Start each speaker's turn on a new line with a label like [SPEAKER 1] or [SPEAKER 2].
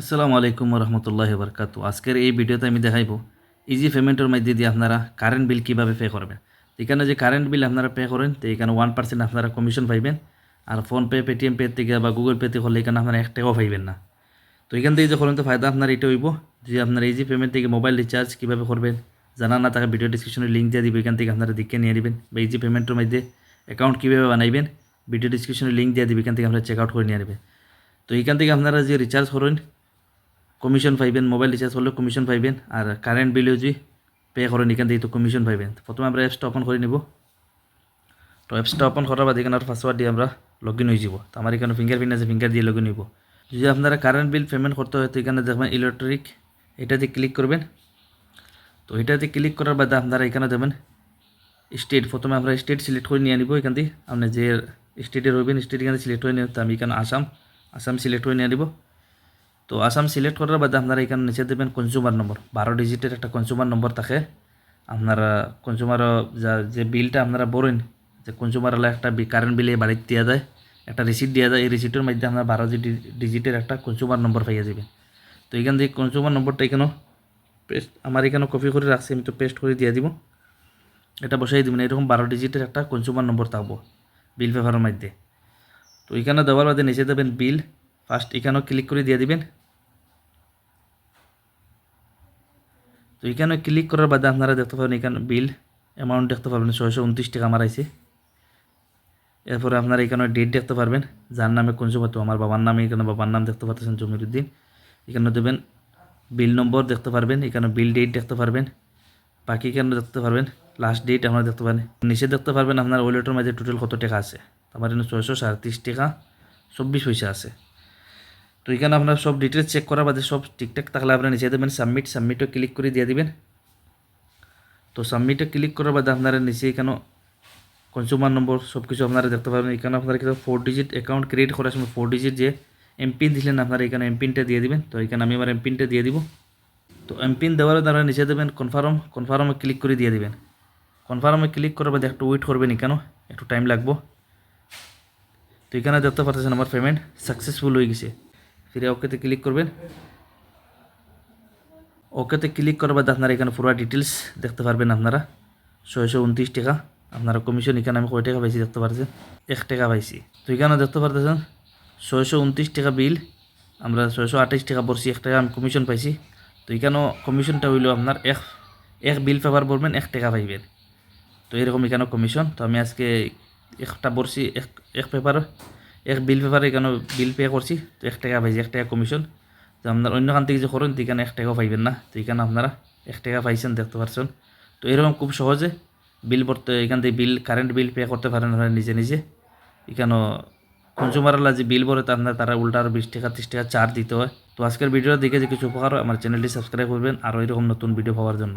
[SPEAKER 1] আসসালামু আলাইকুম রহমতুল্লাহ বরকাত আজকের এই ভিডিওতে আমি দেখাইব ইজি পেমেন্টের মধ্যে দিয়ে আপনারা কারেন্ট বিল কীভাবে পে করবেন। এখানে যে কারেন্ট বিল আপনারা পে করেন, তো এখানে ওয়ান পার্সেন্ট আপনারা কমিশন পাইবেন, আর ফোনপে পেটিএম পে থেকে বা গুগল পেতে করলে এখানে আপনারা এক টাকাও পাইবেন না। তো এখান থেকে যে করেন তো ফায়দা আপনার এটা হইব যে আপনার ইজি পেমেন্ট থেকে মোবাইল রিচার্জ কীভাবে করবেন। জানা না তাকে ভিডিও ডিসক্রিপশনে লিঙ্ক দিয়ে দিব, এখান থেকে আপনারা দেখে নিয়ে নেবেন বা ইজি পেমেন্টের মধ্যে অ্যাকাউন্ট কীভাবে বানাইবেন ভিডিও ডিসক্রিপশনে লিঙ্ক দিয়ে দিব, এখান থেকে আপনারা চেক আউট করে নিয়ে নেবেন। তো এখান থেকে আপনারা যে রিচার্জ করেন কমিশন পাইবেন মোবাইল রিচার্জ করলে কমিশন পাইবেন আর কারেন্ট বিলও যদি পে করেন এখান থেকে তো কমিশন পাইবেন। প্রথমে আমরা অ্যাপসটা ওপেন করে নিব। তো অ্যাপসটা ওপেন করার বাদ এখানে পাসওয়ার্ড দিয়ে আমরা লগ ইন হয়ে যাব। তো আমার এখানে ফিঙ্গার প্রিন্ট আছে ফিঙ্গার দিয়ে লগ ইন যদি আপনারা কারেন্ট বিল পেমেন্ট করতে হয়, তো এখানে দেখবেন ইলেকট্রিক এটাতে ক্লিক করবেন। তো এটাতে ক্লিক করার বাদে আপনারা এখানে দেবেন স্টেট প্রথমে আমরা স্টেট সিলেক্ট করে নিয়ে নিব এখান থেকে আপনি যে স্টেটে রইবেন স্টেট এখানে সিলেক্ট করে নিয়ে আমি এখানে আসাম আসাম সিলেক্ট করে নিয়ে নিব। তো আসাম সিলেক্ট করার বাদে আপনারা এখানে নিচে দেবেন কনজিউমার নম্বর বারো ডিজিটের একটা কনজিউমার নম্বর থাকে। আপনারা কনজিউমার যা, যে বিলটা আপনারা বলেন যে কনজিউমার একটা কারেন্ট বিলে বাড়িতে দেওয়া যায় একটা রিসিট দেওয়া যায় এই রিসিটের মধ্যে আপনারা বারো ডিজিটের একটা কনজিউমার নম্বর পাইয়া যাবেন। তো এখান থেকে কনজিউমার নম্বরটা এখানেও পেস্ট আমার এখানেও কপি করে রাখছি, আমি তো পেস্ট করে দিয়ে দিব। এটা বসাই দিবেন, এরকম বারো ডিজিটের একটা কনজিউমার নম্বর থাকব বিল পেপারের মধ্যে। তো এখানে দেওয়ার বাদে নিচে দেবেন বিল ফার্স্ট এখানেও ক্লিক করে দিয়ে দিবেন। তো এখানে ক্লিক করার বাদে আপনারা দেখতে পাবেন এখানে বিল অ্যামাউন্ট দেখতে পারবেন ছয়শো উনত্রিশ টাকা আমার আছে এরপরে আপনারা এখানে ডেট দেখতে পারবেন, যার নামে কনজিউমার তো আমার বাবার নামে, এখানে বাবার নাম দেখতে পাচ্ছেন জমিরুদ্দিন। এখানে দেবেন বিল নম্বর দেখতে পারবেন, এখানে বিল ডেট দেখতে পারবেন, বাকি এখানে দেখতে পারবেন লাস্ট ডেট আপনারা দেখতে পারেন নিচে দেখতে পারবেন আপনার ওয়ালেটের মাঝে টোটাল কত টাকা আছে। আমার এখানে ছয়শো সাঁত্রিশ টাকা, চব্বিশ পয়সা আছে। তো এখানে আপনার সব ডিটেলস চেক করার বাদে সব ঠিকঠাক থাকলে আপনারা নিচে দেবেন সাবমিট সাবমিটও ক্লিক করে দিয়ে দিবেন। তো সাবমিটে ক্লিক করার বাদে আপনারা নিচে এখানে কনজিউমার নম্বর সব কিছু আপনারা দেখতে পাবেন। এখানে আপনারা কিন্তু ফোর ডিজিট অ্যাকাউন্ট ক্রিয়েট করার সময় ফোর ডিজিট যে এমপিন দিলেন আপনারা এখানে এমপিনটা দিয়ে দিবেন। তো এখানে আমি আমার এমপিনটা দিয়ে দিব। তো এমপিন দেওয়ার দ্বারা নিচে দেবেন কনফার্ম কনফার্মে ক্লিক করে দিয়ে দিবেন। কনফার্মে ক্লিক করার বাদে একটু ওয়েট করবেন এখানেও, একটু টাইম লাগবো। তো এখানে দেখতে পাচ্ছেন আমার পেমেন্ট সাকসেসফুল হয়ে গেছে। ফিরে ওকেতে ক্লিক করবেন। ওকেতে ক্লিক করার বাদে আপনারা এখানে পুরো ডিটেলস দেখতে পারবেন আপনারা। ছয়শো উনত্রিশ টাকা। আপনারা কমিশন এখানে আমি কয় টাকা পাইছি দেখতে পাচ্ছেন এক টাকা পাইছি। তো এখানে দেখতে পারতেছেন, ছয়শো উনত্রিশ টাকা বিল আমরা ছয়শো আঠাইশ টাকা পড়ছি এক টাকা আমি কমিশন পাইছি। তো এখানেও কমিশনটা হইল আপনার এক এক বিল পেপার বলবেন এক টাকা পাইবেন। তো এরকম এখানেও কমিশন তো আমি আজকে একটা পড়ছি এক এক পেপার এক বিল পেপারে এখানে বিল পে করছি? তো এক টাকা পাইছি, এক টাকা কমিশন তো আপনার অন্য খান থেকে যে করেন, তো এখানে এক টাকাও পাইবেন না? তো এখানে আপনারা এক টাকা পাইছেন, দেখতে পাচ্ছেন তো এরকম খুব সহজে বিল ভরতে, এখান থেকে বিল কারেন্ট বিল পে করতে পারেন আপনারা নিজে নিজে। এখানেও কনজিউমারলা যে বিল ভরে আপনার, তারা উল্টা আরও বিশ টাকা, ত্রিশ টাকা চার্জ দিতে হয়। তো আজকের ভিডিও দেখে যে কিছু উপকার হয়, আমার চ্যানেলটি সাবস্ক্রাইব করবেন। আর এরকম নতুন ভিডিও পাওয়ার জন্য।